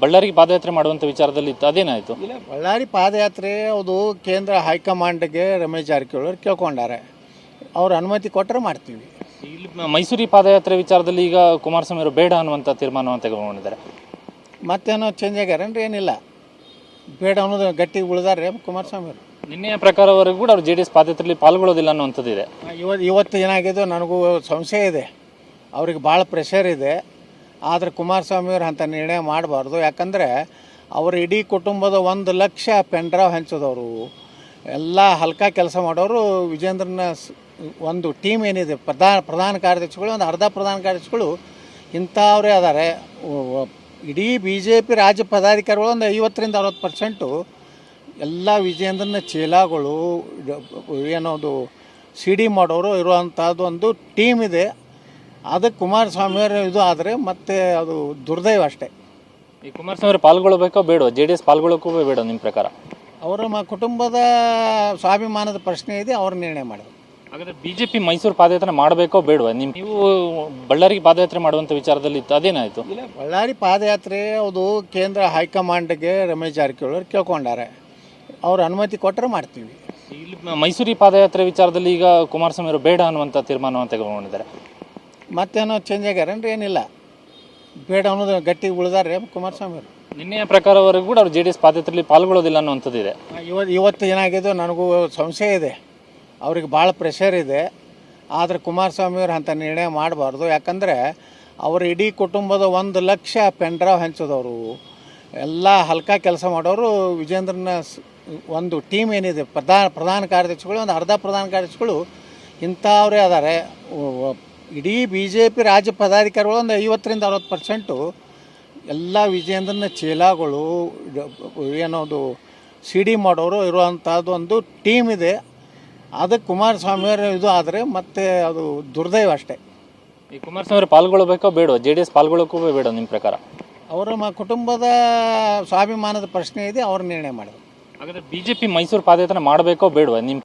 ಬಳ್ಳಾರಿಗೆ ಪಾದಯಾತ್ರೆ ಮಾಡುವಂತ ವಿಚಾರದಲ್ಲಿ ಇತ್ತು ಅದೇನಾಯ್ತು? ಇಲ್ಲ ಬಳ್ಳಾರಿ ಪಾದಯಾತ್ರೆ ಅದು ಕೇಂದ್ರ ಹೈಕಮಾಂಡ್ಗೆ ರಮೇಶ್ ಜಾರಕಿಹೊಳಿ ಅವ್ರು ಕೇಳ್ಕೊಂಡಾರೆ. ಅವ್ರ ಅನುಮತಿ ಕೊಟ್ಟರೆ ಮಾಡ್ತೀವಿ. ಇಲ್ಲಿ ಮೈಸೂರಿ ಪಾದಯಾತ್ರೆ ವಿಚಾರದಲ್ಲಿ ಈಗ ಕುಮಾರಸ್ವಾಮಿ ಅವರು ಬೇಡ ಅನ್ನುವಂಥ ತೀರ್ಮಾನವನ್ನು ತೆಗೆದುಕೊಂಡಿದ್ದಾರೆ. ಮತ್ತೇನೋ ಚೇಂಜ್ ಆಗ್ಯಾರೇನ್ರಿ ಏನಿಲ್ಲ. ಬೇಡ ಅನ್ನೋದು ಗಟ್ಟಿ ಉಳಿದಾರೆ ಕುಮಾರಸ್ವಾಮಿ ಅವರು. ನಿನ್ನೆಯ ಪ್ರಕಾರವರೆಗೂ ಕೂಡ ಅವರು ಜೆ ಡಿ ಎಸ್ ಪಾದಯಾತ್ರೆಯಲ್ಲಿ ಪಾಲ್ಗೊಳ್ಳೋದಿಲ್ಲ ಅನ್ನುವಂಥದ್ದು ಇದೆ. ಇವತ್ತು ಇವತ್ತು ಏನಾಗಿದೆ ನನಗೂ ಸಂಶಯ ಇದೆ. ಅವ್ರಿಗೆ ಭಾಳ ಪ್ರೆಷರ್ ಇದೆ. ಆದರೆ ಕುಮಾರಸ್ವಾಮಿ ಅವ್ರು ಅಂಥ ನಿರ್ಣಯ ಮಾಡಬಾರ್ದು. ಯಾಕಂದರೆ ಅವರ ಇಡೀ ಕುಟುಂಬದ ಒಂದು ಲಕ್ಷ ಪೆಂಡ್ರಾವ್ ಹಂಚಿದವರು. ಎಲ್ಲ ಹಲ್ಕ ಕೆಲಸ ಮಾಡೋರು ವಿಜೇಂದ್ರನ ಒಂದು ಟೀಮ್ ಏನಿದೆ ಪ್ರಧಾನ ಪ್ರಧಾನ ಕಾರ್ಯದರ್ಶಿಗಳು, ಒಂದು ಅರ್ಧ ಪ್ರಧಾನ ಕಾರ್ಯದರ್ಶಿಗಳು, ಇಂಥವ್ರೇ ಅದಾರೆ. ಇಡೀ ಬಿ ಜೆ ಪಿ ರಾಜ್ಯ ಪದಾಧಿಕಾರಿಗಳು ಒಂದು ಐವತ್ತರಿಂದ ಅರವತ್ತು ಪರ್ಸೆಂಟು ಎಲ್ಲ ವಿಜೇಂದ್ರನ ಚೀಲಗಳು ಏನೋದು ಸಿ ಡಿ ಮಾಡೋರು ಇರುವಂಥದ್ದು ಒಂದು ಟೀಮ್ ಇದೆ. ಅದಕ್ಕೆ ಕುಮಾರಸ್ವಾಮಿಯವರು ಇದು ಆದರೆ ಮತ್ತೆ ಅದು ದುರ್ದೈವ ಅಷ್ಟೇ. ಈ ಕುಮಾರಸ್ವಾಮಿ ಅವರು ಪಾಲ್ಗೊಳ್ಳಬೇಕೋ ಬೇಡ ಜೆ ಡಿ ಎಸ್ ಪಾಲ್ಗೊಳ್ಳೋಕ್ಕೂ ಬೇಡ ನಿಮ್ಮ ಪ್ರಕಾರ? ಅವರ ಮ ಕುಟುಂಬದ ಸ್ವಾಭಿಮಾನದ ಪ್ರಶ್ನೆ ಇದೆ ಅವ್ರ ನಿರ್ಣಯ ಮಾಡಿದ್ರು. ಹಾಗಾದ್ರೆ ಬಿಜೆಪಿ ಮೈಸೂರು ಪಾದಯಾತ್ರೆ ಮಾಡಬೇಕೋ ಬೇಡವಾ? ನಿಮ್ಮ ನೀವು ಬಳ್ಳಾರಿಗೆ ಪಾದಯಾತ್ರೆ ಮಾಡುವಂತ ವಿಚಾರದಲ್ಲಿ ಇತ್ತು ಅದೇನಾಯ್ತು? ಇಲ್ಲ ಬಳ್ಳಾರಿ ಪಾದಯಾತ್ರೆ ಅದು ಕೇಂದ್ರ ಹೈಕಮಾಂಡ್ಗೆ ರಮೇಶ್ ಜಾರಕಿಹೊಳಿ ಅವ್ರು ಕೇಳ್ಕೊಂಡಾರೆ. ಅವ್ರ ಅನುಮತಿ ಕೊಟ್ಟರೆ ಮಾಡ್ತೀವಿ. ಇಲ್ಲಿ ಮೈಸೂರಿ ಪಾದಯಾತ್ರೆ ವಿಚಾರದಲ್ಲಿ ಈಗ ಕುಮಾರಸ್ವಾಮಿ ಅವರು ಬೇಡ ಅನ್ನುವಂಥ ತೀರ್ಮಾನವನ್ನು ತೆಗೆದುಕೊಂಡಿದ್ದಾರೆ. ಮತ್ತೇನೋ ಚೇಂಜ್ ಆಗ್ಯಾರೇನ್ರಿ ಏನಿಲ್ಲ. ಬೇಡ ಅನ್ನೋದು ಗಟ್ಟಿ ಉಳಿದಾರೆ ಕುಮಾರಸ್ವಾಮಿ ಅವರು. ನಿನ್ನೆಯ ಪ್ರಕಾರವರೆಗೂ ಕೂಡ ಅವ್ರು ಜೆ ಡಿ ಎಸ್ ಪಾದಯಾತ್ರೆಯಲ್ಲಿ ಪಾಲ್ಗೊಳ್ಳೋದಿಲ್ಲ ಅನ್ನುವಂಥದ್ದಿದೆ ಇವತ್ತು ಇವತ್ತು ಏನಾಗಿದೆ ನನಗೂ ಸಂಶಯ ಇದೆ. ಅವ್ರಿಗೆ ಭಾಳ ಪ್ರೆಷರ್ ಇದೆ. ಆದರೆ ಕುಮಾರಸ್ವಾಮಿ ಅವ್ರು ಅಂಥ ನಿರ್ಣಯ ಮಾಡಬಾರ್ದು. ಯಾಕಂದರೆ ಅವ್ರ ಇಡೀ ಕುಟುಂಬದ ಒಂದು ಲಕ್ಷ ಪೆನ್ಡ್ರಾವ್ ಹಂಚೋದವರು. ಎಲ್ಲ ಹಲ್ಕ ಕೆಲಸ ಮಾಡೋರು ವಿಜೇಂದ್ರನ ಒಂದು ಟೀಮ್ ಏನಿದೆ ಪ್ರಧಾನ ಪ್ರಧಾನ ಕಾರ್ಯದರ್ಶಿಗಳು ಒಂದು ಅರ್ಧ ಪ್ರಧಾನ ಕಾರ್ಯದರ್ಶಿಗಳು ಇಂಥವರೇ ಅದಾರೆ. ಇಡೀ ಬಿ ಜೆ ಪಿ ರಾಜ್ಯ ಪದಾಧಿಕಾರಿಗಳು ಒಂದು ಐವತ್ತರಿಂದ ಅರವತ್ತು ಪರ್ಸೆಂಟು ಎಲ್ಲ ವಿಜೇಂದ್ರನ ಚೀಲಗಳು ಏನೋದು ಸಿ ಡಿ ಮಾಡೋರು ಇರುವಂಥದ್ದು ಒಂದು ಟೀಮ್ ಇದೆ. ಅದಕ್ಕೆ ಕುಮಾರಸ್ವಾಮಿಯವರು ಇದು ಆದರೆ ಮತ್ತೆ ಅದು ದುರ್ದೈವ ಅಷ್ಟೇ. ಈ ಕುಮಾರಸ್ವಾಮಿ ಪಾಲ್ಗೊಳ್ಬೇಕೋ ಪಾಲ್ಗೊಳ್ಳಬೇಕೋ ಬೇಡ? ಜೆ ಡಿ ಎಸ್ ಪಾಲ್ಗೊಳ್ಳೋಕ್ಕೂ ಬೇಡ ನಿಮ್ಮ ಪ್ರಕಾರ? ಅವರ ಮ ಕುಟುಂಬದ ಸ್ವಾಭಿಮಾನದ ಪ್ರಶ್ನೆ ಇದೆ ಅವ್ರು ನಿರ್ಣಯ ಮಾಡಿದ್ರು. ಹಾಗಾದರೆ ಬಿ ಜೆ ಪಿ ಮೈಸೂರು ಪಾದಯಾತ್ರೆ ಮಾಡಬೇಕೋ ಬೇಡವಾ ನಿಮ್ಮ